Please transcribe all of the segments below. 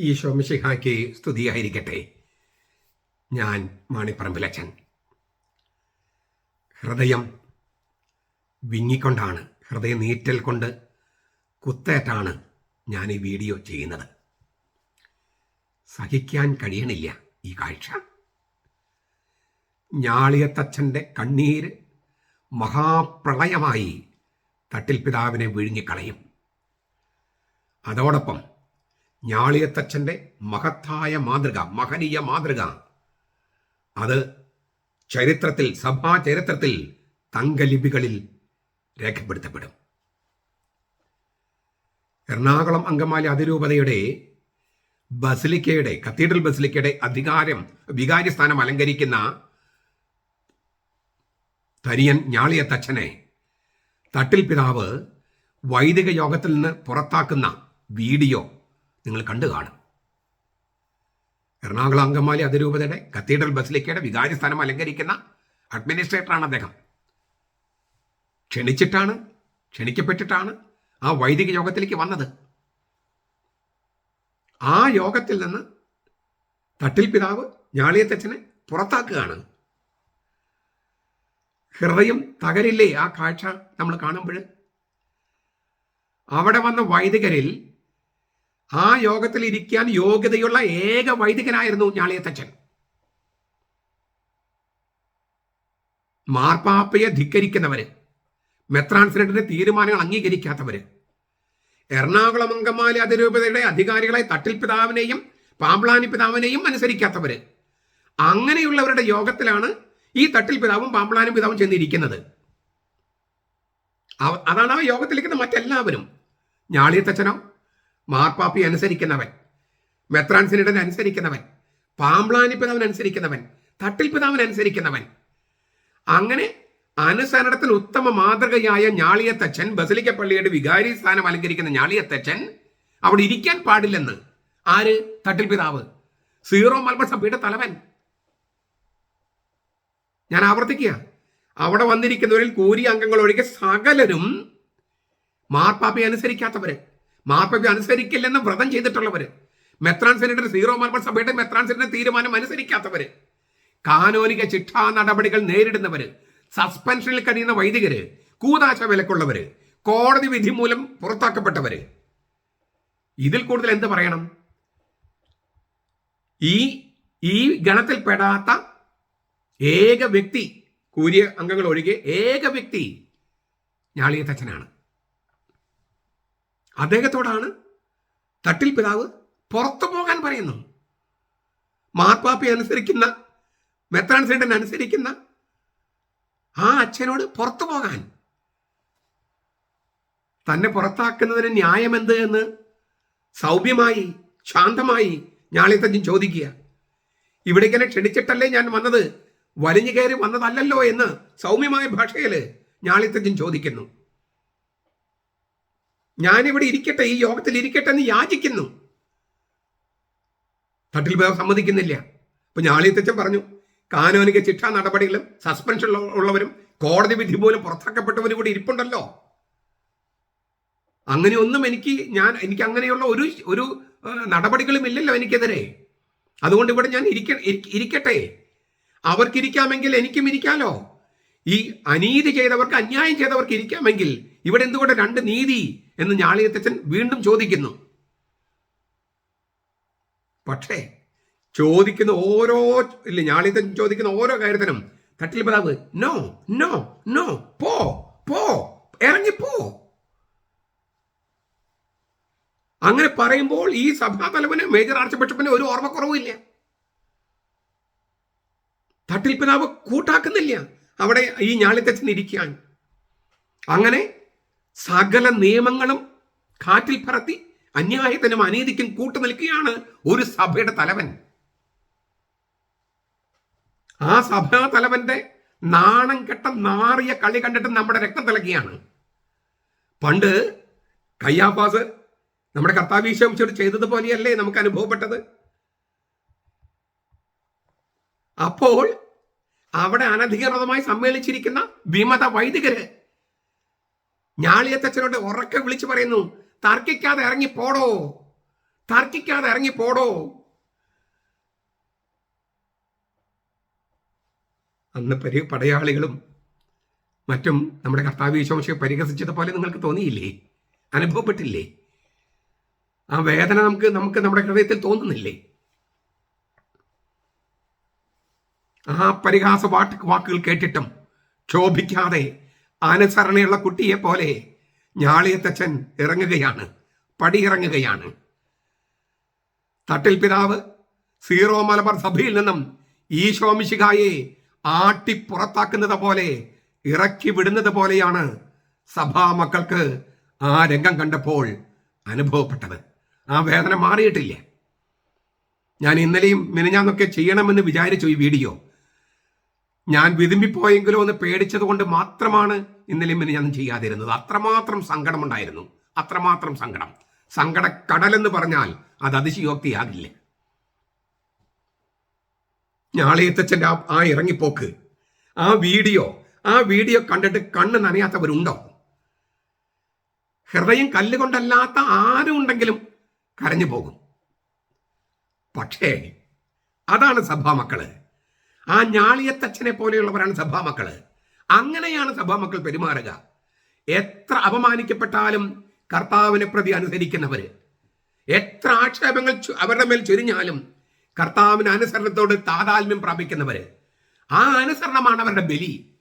ഈശോ മിശിഹായ്ക്ക് സ്തുതിയായിരിക്കട്ടെ. ഞാൻ മാണിപ്പറമ്പിലച്ചൻ ഹൃദയം വിങ്ങിക്കൊണ്ടാണ് ഹൃദയ നീറ്റൽ കൊണ്ട് കുത്തേറ്റാണ് ഞാൻ ഈ വീഡിയോ ചെയ്യുന്നത്. സഹിക്കാൻ കഴിയണില്ല ഈ കാഴ്ച. ഞാളിയത്തച്ഛന്റെ കണ്ണീര് മഹാപ്രളയമായി തട്ടിൽപിതാവിനെ വിഴുങ്ങിക്കളയും. അതോടൊപ്പം ഞാളിയത്തച്ഛന്റെ മഹത്തായ മാതൃക മഹനീയ മാതൃക അത് ചരിത്രത്തിൽ സഭാ ചരിത്രത്തിൽ തങ്കലിപികളിൽ രേഖപ്പെടുത്തപ്പെടും. എറണാകുളം അങ്കമാലി അതിരൂപതയുടെ ബസിലിക്കയുടെ കത്തീഡ്രൽ ബസിലിക്കയുടെ അധികാരം വികാരി സ്ഥാനം അലങ്കരിക്കുന്ന തരിയൻ ഞാളിയത്തച്ഛനെ തട്ടിൽ പിതാവ് വൈദിക യോഗത്തിൽ നിന്ന് പുറത്താക്കുന്ന വീഡിയോ നിങ്ങൾ കണ്ടു കാണും. എറണാകുളം അങ്കമാലി അതിരൂപതയുടെ കത്തീഡ്രൽ ബസിലിക്കയുടെ വികാരി സ്ഥാനം അലങ്കരിക്കുന്ന അഡ്മിനിസ്ട്രേറ്ററാണ് അദ്ദേഹം. ക്ഷണിച്ചിട്ടാണ് ക്ഷണിക്കപ്പെട്ടിട്ടാണ് ആ വൈദിക യോഗത്തിലേക്ക് വന്നത്. ആ യോഗത്തിൽ നിന്ന് തട്ടിൽ പിതാവ് ഞാളിയത്തച്ഛനെ പുറത്താക്കുകയാണ്. ഹൃദയം തകരില്ലേ ആ കാഴ്ച നമ്മൾ കാണുമ്പോൾ? അവിടെ വന്ന വൈദികരിൽ ആ യോഗത്തിൽ ഇരിക്കാൻ യോഗ്യതയുള്ള ഏക വൈദികനായിരുന്നു ഞാളിയത്തച്ഛൻ. മാർപ്പാപ്പയെ ധിക്കരിക്കുന്നവര് മെത്രാൻസിനറ്റിന്റെ തീരുമാനങ്ങൾ അംഗീകരിക്കാത്തവര് എറണാകുളം അങ്കമാലി അതിരൂപതയുടെ അധികാരികളെ തട്ടിൽ പിതാവിനെയും പാമ്പ്ളാനി പിതാവിനെയും അനുസരിക്കാത്തവര്. അങ്ങനെയുള്ളവരുടെ യോഗത്തിലാണ് ഈ തട്ടിൽ പിതാവും പാമ്പ്ളാനും പിതാവും ചെന്നിരിക്കുന്നത്. അതാണ് ആ യോഗത്തിലിരിക്കുന്ന മറ്റെല്ലാവരും. ഞാളിയത്തച്ഛനോ മാർപ്പാപ്പി അനുസരിക്കുന്നവൻ മെത്രാൻ സിനിഡൻ അനുസരിക്കുന്നവൻ പാമ്പ്ലാനി അനുസരിക്കുന്നവൻ തട്ടിൽ അനുസരിക്കുന്നവൻ അങ്ങനെ അനുസരണത്തിൽ ഉത്തമ മാതൃകയായ ഞാളിയത്തച്ഛൻ ബസലിക്ക പള്ളിയുടെ വികാരി സ്ഥാനം അലങ്കരിക്കുന്ന ഞാളിയത്തച്ഛൻ അവിടെ ഇരിക്കാൻ പാടില്ലെന്ന്. ആര്? തട്ടിൽ പിതാവ് സീറോ മലബാർ സഭയുടെ തലവൻ. ഞാൻ ആവർത്തിക്കുക. അവിടെ വന്നിരിക്കുന്നവരിൽ കൂരി അംഗങ്ങൾ ഒഴികെ സകലരും മാർപ്പാപ്പയെ അനുസരിക്കാത്തവര്. മാർപ്പാപ്പയെ അനുസരിക്കില്ലെന്ന് വ്രതം ചെയ്തിട്ടുള്ളവര്. മെത്രാൻ സെനറ്റർ സീറോ മാർബൾ സഭയുടെ മെത്രാൻ സെനറ്റർ തീരുമാനം അനുസരിക്കാത്തവര്. കാനോനിക ചിട്ടാ നടപടികൾ നേരിടുന്നവര് സസ്പെൻഷനിൽ കഴിയുന്ന വൈദികര് കൂതാശ വിലക്കുള്ളവര് കോടതി വിധി മൂലം പുറത്താക്കപ്പെട്ടവര്. ഇതിൽ കൂടുതൽ എന്ത് പറയണം? ഈ ഈ ഗണത്തിൽ ഗണത്തിൽപ്പെടാത്ത ഏക വ്യക്തി കൂരിയ അംഗങ്ങൾ ഒഴികെ ഏക വ്യക്തി ഞാളിയത്തച്ഛനാണ്. അദ്ദേഹത്തോടാണ് തട്ടിൽ പിതാവ് പുറത്തു പോകാൻ പറയുന്നത് മാർപ്പാപ്പി അനുസരിക്കുന്ന മെത്രാൻസിഡൻ അനുസരിക്കുന്ന ആ അച്ഛനോട് പുറത്തു പോകാൻ. തന്നെ പുറത്താക്കുന്നതിന് ന്യായമെന്ത് എന്ന് സൗഭ്യമായി ശാന്തമായി ഞാളിത്തച്ഛൻ ചോദിക്കുക. ഇവിടെ ഇങ്ങനെ ക്ഷണിച്ചിട്ടല്ലേ ഞാൻ വന്നത്? വലിഞ്ഞു കയറി വന്നതല്ലല്ലോ എന്ന് സൗമ്യമായ ഭാഷയിൽ ഞാളിത്തച്ഛൻ ചോദിക്കുന്നു. ഞാനിവിടെ ഇരിക്കട്ടെ ഈ യോഗത്തിൽ ഇരിക്കട്ടെ എന്ന് യാചിക്കുന്നു. തട്ടിൽ പേർ സമ്മതിക്കുന്നില്ല. അപ്പൊ ഞാളിത്തച്ഛൻ പറഞ്ഞു കാനോനിക ശിക്ഷാ നടപടികളും സസ്പെൻഷൻ ഉള്ളവരും കോടതി വിധി പോലും പുറത്താക്കപ്പെട്ടവരും കൂടി ഇരിപ്പുണ്ടല്ലോ. അങ്ങനെയൊന്നും എനിക്ക് ഞാൻ എനിക്ക് അങ്ങനെയുള്ള ഒരു ഒരു നടപടികളും ഇല്ലല്ലോ എനിക്കെതിരെ. അതുകൊണ്ട് ഇവിടെ ഞാൻ ഇരിക്ക ഇരിക്ക- ഇരിക്കട്ടെ. അവർക്കിരിക്കാമെങ്കിൽ എനിക്കും ഇരിക്കാലോ. ഈ അനീതി ചെയ്തവർക്ക് അന്യായം ചെയ്തവർക്ക് ഇരിക്കാമെങ്കിൽ ഇവിടെ എന്തുകൊണ്ട് രണ്ട് നീതി എന്ന് ഞാളിയത്തച്ഛൻ വീണ്ടും ചോദിക്കുന്നു? പക്ഷേ ചോദിക്കുന്ന ഓരോ ഇല്ല ഞാളിയത്തച്ഛൻ ചോദിക്കുന്ന ഓരോ കാര്യത്തിനും തട്ടിൽ പിതാവ് നോ നോ നോ പോ പോ ഇറങ്ങി പോ. അങ്ങനെ പറയുമ്പോൾ ഈ സഭാ തലവന് മേജർ ആർച്ച് ബിഷപ്പിന് ഒരു ഓർമ്മക്കുറവുമില്ല. തട്ടിൽ പിതാവ് കൂട്ടാക്കുന്നില്ല. അവിടെ ഈ ഞാളിത്തച്ഛൻ ഇരിക്കാൻ അങ്ങനെ സകല നിയമങ്ങളും കാറ്റിൽ പറത്തി അന്യായത്തിനും അനീതിക്കും കൂട്ടു നിൽക്കുകയാണ് ഒരു സഭയുടെ തലവൻ. ആ സഭാ തലവന്റെ നാണം കെട്ട നാറിയ കളി കണ്ടിട്ട് നമ്മുടെ രക്തം തിളക്കുകയാണ്. പണ്ട് കയ്യാപ്പാസ് നമ്മുടെ കർത്താവീശോട് ചെയ്തതുപോലെയല്ലേ നമുക്ക് അനുഭവപ്പെട്ടത്? അപ്പോൾ അവിടെ അനധികൃതമായി സമ്മേളിച്ചിരിക്കുന്ന വിമത വൈദികര് ഞാളിയത്തച്ഛനോട് ഉറക്കെ വിളിച്ചു പറയുന്നു തർക്കിക്കാതെ ഇറങ്ങി പോടോ തർക്കിക്കാതെ ഇറങ്ങി പോടോ. അന്ന് പരി പടയാളികളും മറ്റും നമ്മുടെ കർത്താവ് വിശ്വാസയെ പരിഹസിച്ചത് പോലെ നിങ്ങൾക്ക് തോന്നിയില്ലേ? അനുഭവപ്പെട്ടില്ലേ? ആ വേദന നമുക്ക് നമുക്ക് നമ്മുടെ ഹൃദയത്തിൽ തോന്നുന്നില്ലേ? ആ പരിഹാസ വാട്ട് വാക്കുകൾ കേട്ടിട്ടും ക്ഷോഭിക്കാതെ അനുസരണയുള്ള കുട്ടിയെ പോലെ ഞാളിയത്തച്ഛൻ ഇറങ്ങുകയാണ് പടിയിറങ്ങുകയാണ്. തട്ടിൽ പിതാവ് സീറോ മലബാർ സഭയിൽ നിന്നും ഈശോമിശിഖായെ ആട്ടി പുറത്താക്കുന്നത് പോലെ ഇറക്കി വിടുന്നത് പോലെയാണ് സഭാ മക്കൾക്ക് ആ രംഗം കണ്ടപ്പോൾ അനുഭവപ്പെട്ടത്. ആ വേദന മാറിയിട്ടില്ല. ഞാൻ ഇന്നലെയും മിനിഞ്ഞാന്നൊക്കെ ചെയ്യണമെന്ന് വിചാരിച്ചു ഈ വീഡിയോ. ഞാൻ വിതുമ്പിപ്പോയെങ്കിലോ എന്ന് പേടിച്ചത് കൊണ്ട് മാത്രമാണ് ഇന്നലെയും ഞാൻ ചെയ്യാതിരുന്നത്. അത്രമാത്രം സങ്കടമുണ്ടായിരുന്നു. അത്രമാത്രം സങ്കടം. സങ്കട എന്ന് പറഞ്ഞാൽ അത് അതിശയോക്തിയാകില്ല. ഞാളിയത്തച്ഛന്റെ ആ ആ ഇറങ്ങിപ്പോക്ക്. ആ വീഡിയോ ആ വീഡിയോ കണ്ടിട്ട് കണ്ണ് നനയാത്തവരുണ്ടോ? ഹൃദയം കല്ലുകൊണ്ടല്ലാത്ത ആരും ഉണ്ടെങ്കിലും കരഞ്ഞു പോകും. പക്ഷേ അതാണ് സഭാമക്കൾ. ആ ഞാളിയത്തച്ഛനെ പോലെയുള്ളവരാണ് സഭാമക്കൾ. അങ്ങനെയാണ് സഭാമക്കൾ പെരുമാറുക. എത്ര അപമാനിക്കപ്പെട്ടാലും കർത്താവിനെ പ്രതി അനുസരിക്കുന്നവര്. എത്ര ആക്ഷേപങ്ങൾ അവരുടെ മേൽ ചൊരിഞ്ഞാലും കർത്താവിന് അനുസരണത്തോട് താതാത്മ്യം പ്രാപിക്കുന്നവര്. ആ അനുസരണമാണ് അവരുടെ ബലി.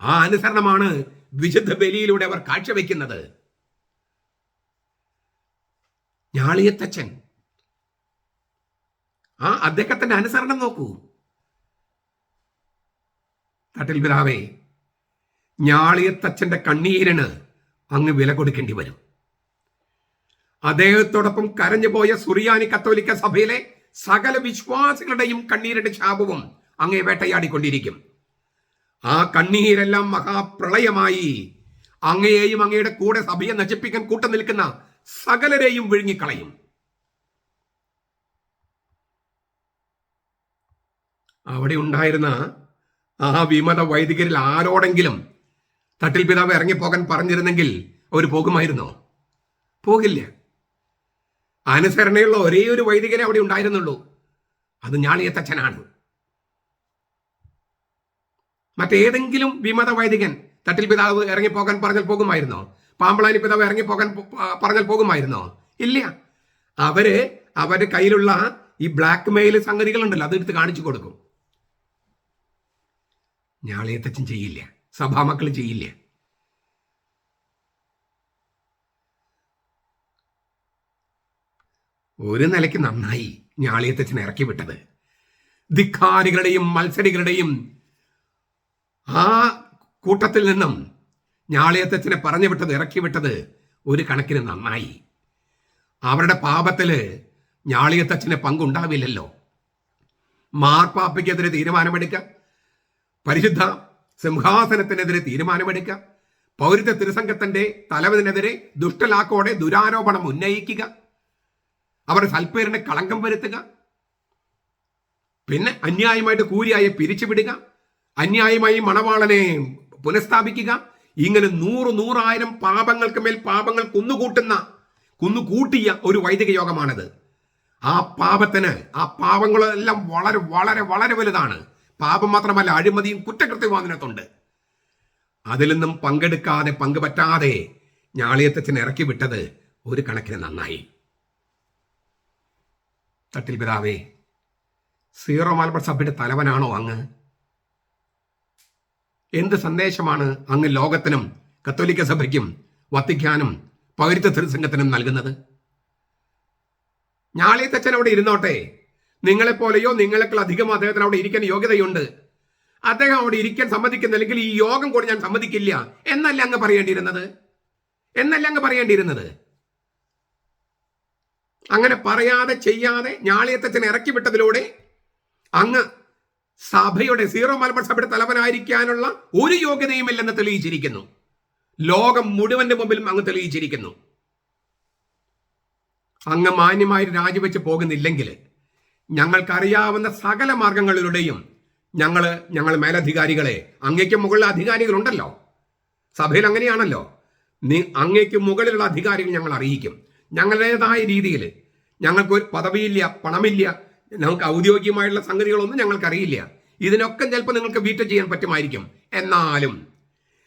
ആ അനുസരണമാണ് വിശുദ്ധ ബലിയിലൂടെ അവർ കാഴ്ചവെക്കുന്നത്. ഞാളിയത്തച്ഛൻ. ആ അദ്ദേഹത്തിന്റെ അനുസരണം നോക്കൂ. തട്ടിൽ പിതാവേ ഞാളിയത്തച്ഛന്റെ കണ്ണീരിന് അങ്ങ് വില കൊടുക്കേണ്ടി വരും. അദ്ദേഹത്തോടൊപ്പം കരഞ്ഞുപോയ സുറിയാനി കത്തോലിക്ക സഭയിലെ സകല വിശ്വാസികളുടെയും കണ്ണീരുടെ ശാപവും അങ്ങേ വേട്ടയാടിക്കൊണ്ടിരിക്കും. ആ കണ്ണീരെല്ലാം മഹാപ്രളയമായി അങ്ങയെയും അങ്ങയുടെ കൂടെ സഭയെ നശിപ്പിക്കാൻ കൂട്ടം നിൽക്കുന്ന സകലരെയും വിഴുങ്ങിക്കളയും. അവിടെ ഉണ്ടായിരുന്ന ആ വിമത വൈദികരിൽ ആരോടെങ്കിലും തട്ടിൽ പിതാവ് ഇറങ്ങിപ്പോകാൻ പറഞ്ഞിരുന്നെങ്കിൽ അവർ പോകുമായിരുന്നോ? പോകില്ല. അനുസരണയുള്ള ഒരേ ഒരു വൈദികരെ അവിടെ ഉണ്ടായിരുന്നുള്ളൂ. അത് ഞാളിയത്തച്ഛനാണ്. മറ്റേതെങ്കിലും വിമത വൈദികൻ തട്ടിൽ പിതാവ് ഇറങ്ങിപ്പോകാൻ പറഞ്ഞാൽ പോകുമായിരുന്നോ? പാമ്പളാനി പിതാവ് ഇറങ്ങിപ്പോകാൻ പറഞ്ഞാൽ പോകുമായിരുന്നോ? ഇല്ല. അവർ അവരുടെ കയ്യിലുള്ള ഈ ബ്ലാക്ക് മെയിൽ സംഗതികളുണ്ടല്ലോ അതെടുത്ത് കാണിച്ചു കൊടുക്കും. ഞാളിയത്തച്ഛൻ ചെയ്യില്ല. സഭാമക്കൾ ചെയ്യില്ല. ഒരു നിലയ്ക്ക് നന്നായി ഞാളിയത്തച്ഛൻ ഇറക്കി വിട്ടത്. ധിക്കാരികളുടെയും മത്സരികളുടെയും ആ കൂട്ടത്തിൽ നിന്നും ഞാളിയത്തച്ഛനെ പറഞ്ഞു വിട്ടത് ഇറക്കി വിട്ടത് ഒരു കണക്കിന് നന്നായി. അവരുടെ പാപത്തിൽ ഞാളിയത്തച്ഛന് പങ്കുണ്ടാവില്ലല്ലോ. മാർപ്പാപ്പയ്ക്കെതിരെ തീരുമാനമെടുക്കാം. പരിശുദ്ധ സിംഹാസനത്തിനെതിരെ തീരുമാനമെടുക്കുക. പൗരത്വ തിരുസംഘത്തിന്റെ തലവനെതിരെ ദുഷ്ടലാക്കോടെ ദുരാരോപണം ഉന്നയിക്കുക. അവരുടെ സൽപ്പേരിന് കളങ്കം വരുത്തുക. പിന്നെ അന്യായമായിട്ട് കൂലിയായി പിരിച്ചുവിടുക. അന്യായമായി മണവാളനെ പുനഃസ്ഥാപിക്കുക. ഇങ്ങനെ നൂറ് നൂറായിരം പാപങ്ങൾക്ക് മേൽ പാപങ്ങൾ കുന്നുകൂട്ടുന്ന കുന്നുകൂട്ടിയ ഒരു വൈദിക യോഗമാണിത്. ആ പാപത്തിന് ആ പാപങ്ങളെല്ലാം വളരെ വളരെ വളരെ വലുതാണ്. പാപം മാത്രമല്ല അഴിമതിയും കുറ്റകൃത്യവും അതിനകത്തുണ്ട്. അതിൽ നിന്നും പങ്കെടുക്കാതെ പങ്കുപറ്റാതെ ഞാളിയത്തച്ഛൻ ഇറക്കി വിട്ടത് ഒരു കണക്കിന് നന്നായി. തട്ടിൽ പിതാവേ സീറോ മലബാർ സഭയുടെ തലവനാണോ അങ്ങ്? എന്ത് സന്ദേശമാണ് അങ്ങ് ലോകത്തിനും കത്തോലിക്ക സഭയ്ക്കും വത്തിക്കാനും പൗരത്വ തിരുസംഘത്തിനും നൽകുന്നത്? ഞാളിയത്തച്ഛൻ അവിടെ ഇരുന്നോട്ടെ. നിങ്ങളെപ്പോലെയോ നിങ്ങളെക്കാൾ അധികം അദ്ദേഹത്തിന് അവിടെ ഇരിക്കാൻ യോഗ്യതയുണ്ട്. അദ്ദേഹം അവിടെ ഇരിക്കാൻ സമ്മതിക്കുന്നില്ലെങ്കിൽ ഈ യോഗം കൂടി ഞാൻ സമ്മതിക്കില്ല. എന്നല്ല അങ്ങ് പറയേണ്ടിയിരുന്നത്? എന്നല്ല അങ്ങ് പറയേണ്ടിയിരുന്നത്? അങ്ങനെ പറയാതെ ചെയ്യാതെ ഞാളിയത്തച്ഛൻ ഇറക്കി വിട്ടതിലൂടെ അങ്ങ് സഭയുടെ സീറോ മലബാർ സഭയുടെ തലവനായിരിക്കാനുള്ള ഒരു യോഗ്യതയുമില്ലെന്ന് തെളിയിച്ചിരിക്കുന്നു. ലോകം മുഴുവന്റെ മുമ്പിലും അങ്ങ് തെളിയിച്ചിരിക്കുന്നു. അങ്ങ് മാന്യമായി രാജിവെച്ച് പോകുന്നില്ലെങ്കിൽ ഞങ്ങൾക്കറിയാവുന്ന സകല മാർഗങ്ങളിലൂടെയും ഞങ്ങൾ ഞങ്ങൾ മേലധികാരികളെ അങ്ങേക്ക് മുകളിലെ അധികാരികളുണ്ടല്ലോ. സഭയിൽ അങ്ങനെയാണല്ലോ. നീ അങ്ങേക്ക് മുകളിലുള്ള അധികാരികൾ ഞങ്ങൾ അറിയിക്കും. ഞങ്ങളുടേതായ രീതിയിൽ ഞങ്ങൾക്ക് ഒരു പദവിയില്ല പണമില്ല ഞങ്ങൾക്ക് ഔദ്യോഗികമായിട്ടുള്ള സംഗതികളൊന്നും ഞങ്ങൾക്കറിയില്ല. ഇതിനൊക്കെ ചിലപ്പോൾ നിങ്ങൾക്ക് വീറ്റ് ചെയ്യാൻ പറ്റുമായിരിക്കും. എന്നാലും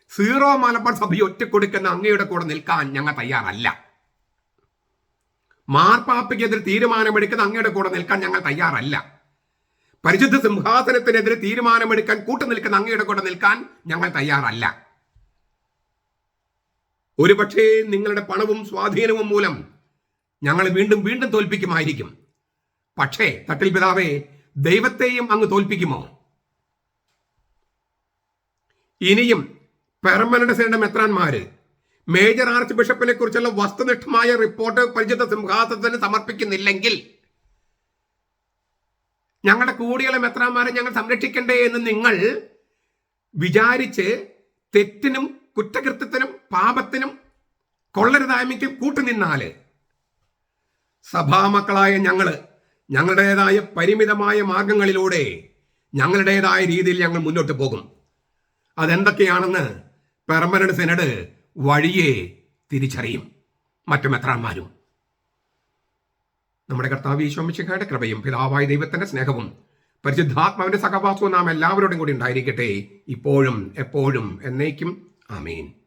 സീറോ മലബാർ സഭയെ ഒറ്റക്കൊടുക്കുന്ന അങ്ങയുടെ കൂടെ നിൽക്കാൻ ഞങ്ങൾ തയ്യാറല്ല. മാർപ്പാപ്പയ്ക്കെതിരെ തീരുമാനമെടുക്കുന്ന അങ്ങയുടെ കൂടെ നിൽക്കാൻ ഞങ്ങൾ തയ്യാറല്ല. പരിശുദ്ധ സിംഹാസനത്തിനെതിരെ തീരുമാനമെടുക്കാൻ കൂട്ടു നിൽക്കുന്ന അങ്ങയുടെ കൂടെ നിൽക്കാൻ ഞങ്ങൾ തയ്യാറല്ല. ഒരുപക്ഷേ നിങ്ങളുടെ പണവും സ്വാധീനവും മൂലം ഞങ്ങൾ വീണ്ടും വീണ്ടും തോൽപ്പിക്കുമായിരിക്കും. പക്ഷേ തട്ടിൽ പിതാവേ ദൈവത്തെയും അങ്ങ് തോൽപ്പിക്കുമോ? ഇനിയും പെർമനന്റ് സെനറ്റ് മെത്രാന്മാര് മേജർ ആർച്ച് ബിഷപ്പിനെ കുറിച്ചുള്ള വസ്തുനിഷ്ഠമായ റിപ്പോർട്ട് പരിചിത സിംഹാസനത്തിന് സമർപ്പിക്കുന്നില്ലെങ്കിൽ ഞങ്ങളുടെ കൂടിയുള്ള മെത്രാന്മാരെ ഞങ്ങൾ സംരക്ഷിക്കണ്ടേ എന്ന് നിങ്ങൾ വിചാരിച്ച് തെറ്റിനും കുറ്റകൃത്യത്തിനും പാപത്തിനും കൊള്ളരുതായ്മയ്ക്കും കൂട്ടുനിന്നാൽ സഭാമക്കളായ ഞങ്ങൾ ഞങ്ങളുടേതായ പരിമിതമായ മാർഗങ്ങളിലൂടെ ഞങ്ങളുടേതായ രീതിയിൽ ഞങ്ങൾ മുന്നോട്ട് പോകും. അതെന്തൊക്കെയാണെന്ന് പെർമനന്റ് സെനഡ് വഴിയെ തിരിച്ചറിയും. മറ്റു മെത്രാന്മാരും നമ്മുടെ കർത്താവ് ഈശോമിശിഖയുടെ കൃപയും പിതാവായ ദൈവത്തിന്റെ സ്നേഹവും പരിശുദ്ധാത്മാവിന്റെ സഹവാസവും നാം എല്ലാവരോടും കൂടി ഉണ്ടായിരിക്കട്ടെ. ഇപ്പോഴും എപ്പോഴും എന്നേക്കും. ആമേൻ.